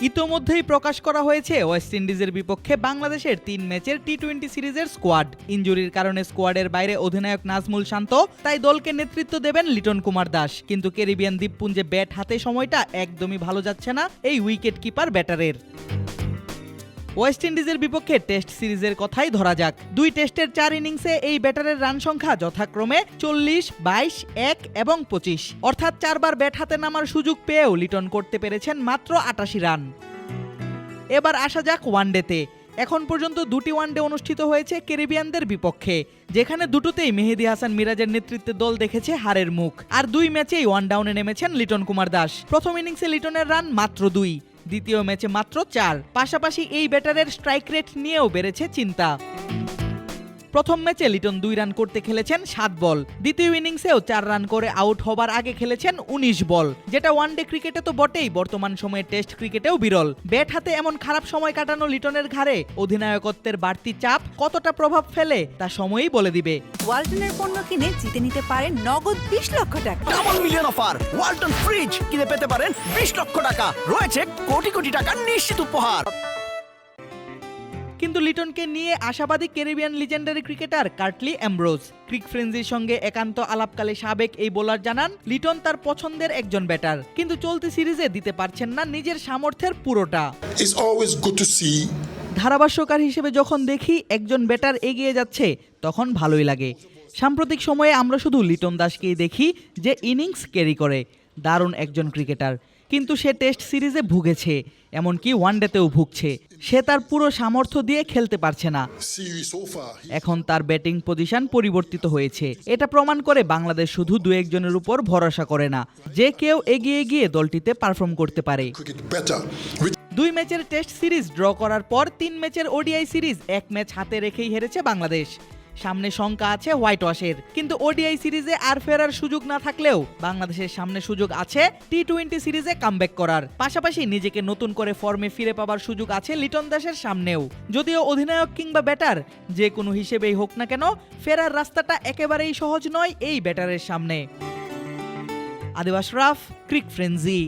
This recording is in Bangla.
ইতোমধ্যেই প্রকাশ করা হয়েছে ওয়েস্ট ইন্ডিজের বিপক্ষে বাংলাদেশের তিন ম্যাচের টি টোয়েন্টি সিরিজের স্কোয়াড। ইঞ্জুরির কারণে স্কোয়াডের বাইরে অধিনায়ক নাজমুল শান্ত, তাই দলকে নেতৃত্ব দেবেন লিটন কুমার দাস। কিন্তু ক্যারিবিয়ান দ্বীপপুঞ্জে ব্যাট হাতে সময়টা একদমই ভালো যাচ্ছে না এই উইকেট কিপার ব্যাটারের। ওয়েস্ট ইন্ডিজের বিপক্ষে টেস্ট সিরিজের কথাই ধরা যাক। দুই টেস্টের চার ইনিংসে এই ব্যাটারের রান সংখ্যা যথাক্রমে চল্লিশ, বাইশ, এক এবং পঁচিশ। অর্থাৎ চারবার ব্যাট হাতে নামার সুযোগ পেয়েও লিটন করতে পেরেছেন মাত্র আটাশি রান। এবার আসা যাক ওয়ানডেতে। এখন পর্যন্ত দুটি ওয়ানডে অনুষ্ঠিত হয়েছে ক্যারিবিয়ানদের বিপক্ষে, যেখানে দুটোতেই মেহেদি হাসান মিরাজের নেতৃত্বে দল দেখেছে হারের মুখ। আর দুই ম্যাচেই ওয়ান ডাউনে নেমেছেন লিটন কুমার দাস। প্রথম ইনিংসে লিটনের রান মাত্র দুই। দ্বিতীয় ম্যাচে মাত্র চার। পাশাপাশি এই ব্যাটারের স্ট্রাইক রেট নিয়েও বেড়েছে চিন্তা। প্রথম ম্যাচে লিটন দুই রান করতে খেলেছেন সাত বল। দ্বিতীয় ইনিংসেও চার রান করে আউট হবার আগে খেলেছেন উনিশ বল। যেটা ওয়ানডে ক্রিকেটে তো বটেই বর্তমান সময়ে টেস্ট ক্রিকেটেও বিরল। ব্যাট হাতে এমন খারাপ সময় কাটানো লিটনের ঘাড়ে অধিনায়কত্বের বাড়তি চাপ কতটা প্রভাব ফেলে তা সময়ই বলে দিবে। ওয়ালটনের পণ্য কিনে জিতে নিতে পারেন নগদ বিশ লক্ষ টাকা। Double million offer Walton fridge কিনে পেতে পারেন বিশ লক্ষ টাকা। রয়েছে কোটি কোটি টাকার নিশ্চিত উপহার। কিন্তু লিটনকে নিয়ে আশাবাদী Caribbean legendary cricketer Curtly Ambrose. ক্রিক ফ্রেন্সির সঙ্গে একান্ত আলাপকালে সাবেক এই বোলার জানান লিটন তার পছন্দের একজন ব্যাটার কিন্তু চলতি সিরিজে দিতে পারছেন না নিজের সামর্থ্যের পুরোটা। ধারাভাষ্যকার হিসেবে যখন দেখি একজন ব্যাটার এগিয়ে যাচ্ছে তখন ভালোই লাগে। সাম্প্রতিক সময়ে আমরা শুধু লিটন দাসকেই দেখি যে ইনিংস ক্যারি করে। দারুণ একজন ক্রিকেটার। কিন্তু সে টেস্ট সিরিজে ভুগেছে এমনকি ওয়ানডেতেও ভুগছে। সে তার পুরো সামর্থ্য দিয়ে খেলতে পারছে না. এখন তার ব্যাটিং পজিশন পরিবর্তিত হয়েছে। এটা প্রমাণ করে বাংলাদেশ শুধু দু একজনের উপর ভরসা করে না যে কেউ এগিয়ে গিয়ে দলটিতে পারফর্ম করতে পারে। দুই ম্যাচের টেস্ট সিরিজ ড্র করার পর তিন ম্যাচের ওডিআই সিরিজ এক ম্যাচ হাতে রেখেই হেরেছে বাংলাদেশ। সামনে শঙ্কা আছে হোয়াইট ওয়াশের কিন্তু ওডিআই সিরিজে আর ফেরার সুযোগ না থাকলেও বাংলাদেশের সামনে সুযোগ আছে টি টোয়েন্টি সিরিজে কামব্যাক করার। পাশাপাশি নিজেকে নতুন করে ফর্মে ফিরে পাবার সুযোগ আছে লিটন দাসের সামনেও। যদিও অধিনায়ক কিংবা ব্যাটার, যে কোনো হিসেবেই হোক না কেন, ফেরার রাস্তাটা একেবারেই সহজ নয় এই ব্যাটারের সামনে। আদিবাস রাফ, ক্রিক ফ্রেন্জি